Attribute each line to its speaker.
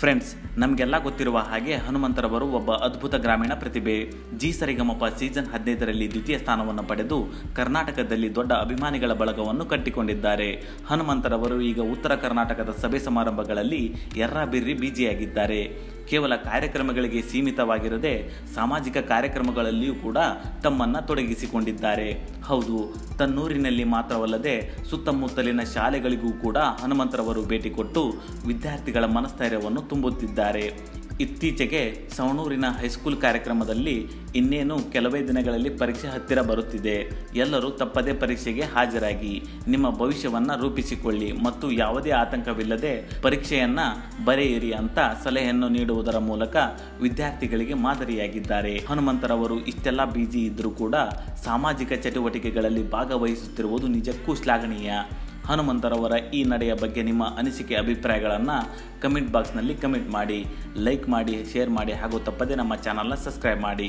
Speaker 1: Friends ನಮಗೆಲ್ಲ ಗೊತ್ತಿರುವ ಹಾಗೆ ಹನುಮಂತರವರು ಒಬ್ಬ ಅದ್ಭುತ ಗ್ರಾಮೀಣ ಪ್ರತಿಭೆ. ಜಿ ಸರಿಗಮಪ ಸೀಸನ್ ಹದಿನೈದರಲ್ಲಿ ದ್ವಿತೀಯ ಸ್ಥಾನವನ್ನು ಪಡೆದು ಕರ್ನಾಟಕದಲ್ಲಿ ದೊಡ್ಡ ಅಭಿಮಾನಿಗಳ ಬಳಗವನ್ನು ಕಟ್ಟಿಕೊಂಡಿದ್ದಾರೆ. ಹನುಮಂತರವರು ಈಗ ಉತ್ತರ ಕರ್ನಾಟಕದ ಸಭೆ ಸಮಾರಂಭಗಳಲ್ಲಿ ಎರ್ರಾಬಿರ್ರಿ ಬಿಜಿಯಾಗಿದ್ದಾರೆ. ಕೇವಲ ಕಾರ್ಯಕ್ರಮಗಳಿಗೆ ಸೀಮಿತವಾಗಿರದೆ ಸಾಮಾಜಿಕ ಕಾರ್ಯಕ್ರಮಗಳಲ್ಲಿಯೂ ಕೂಡ ತಮ್ಮನ್ನ ತೊಡಗಿಸಿಕೊಂಡಿದ್ದಾರೆ. ಹೌದು, ತನ್ನೂರಿನಲ್ಲಿ ಮಾತ್ರವಲ್ಲದೆ ಸುತ್ತಮುತ್ತಲಿನ ಶಾಲೆಗಳಿಗೂ ಕೂಡ ಹನುಮಂತರವರು ಭೇಟಿ ಕೊಟ್ಟು ವಿದ್ಯಾರ್ಥಿಗಳ ಮನಸ್ಥೈರ್ಯವನ್ನು ತುಂಬುತ್ತಿದ್ದಾರೆ. ಇತ್ತೀಚೆಗೆ ಸವಣೂರಿನ ಹೈಸ್ಕೂಲ್ ಕಾರ್ಯಕ್ರಮದಲ್ಲಿ ಇನ್ನೇನು ಕೆಲವೇ ದಿನಗಳಲ್ಲಿ ಪರೀಕ್ಷೆ ಹತ್ತಿರ ಬರುತ್ತಿದೆ. ಎಲ್ಲರೂ ತಪ್ಪದೇ ಪರೀಕ್ಷೆಗೆ ಹಾಜರಾಗಿ. ನಿಮ್ಮ ಭವಿಷ್ಯವನ್ನು ರೂಪಿಸಿಕೊಳ್ಳಿ ಮತ್ತು ಯಾವುದೇ ಆತಂಕವಿಲ್ಲದೆ ಪರೀಕ್ಷೆಯನ್ನು ಬರೆಯಿರಿ ಅಂತ ಸಲಹೆಯನ್ನು ನೀಡುವುದರ ಮೂಲಕ ವಿದ್ಯಾರ್ಥಿಗಳಿಗೆ ಮಾದರಿಯಾಗಿದ್ದಾರೆ. ಹನುಮಂತರವರು ಇಷ್ಟೆಲ್ಲ ಬಿಜಿ ಇದ್ದರೂ ಕೂಡ ಸಾಮಾಜಿಕ ಚಟುವಟಿಕೆಗಳಲ್ಲಿ ಭಾಗವಹಿಸುತ್ತಿರುವುದು ನಿಜಕ್ಕೂ ಶ್ಲಾಘನೀಯ. ಹನುಮಂತರವರ ಈ ನಡೆಯ ಬಗ್ಗೆ ನಿಮ್ಮ ಅನಿಸಿಕೆ ಅಭಿಪ್ರಾಯಗಳನ್ನು ಕಮೆಂಟ್ ಬಾಕ್ಸ್ನಲ್ಲಿ ಕಮೆಂಟ್ ಮಾಡಿ ಲೈಕ್ ಮಾಡಿ ಶೇರ್ ಮಾಡಿ ಹಾಗೂ ತಪ್ಪದೇ ನಮ್ಮ ಚಾನಲ್ನ ಸಬ್ಸ್ಕ್ರೈಬ್ ಮಾಡಿ.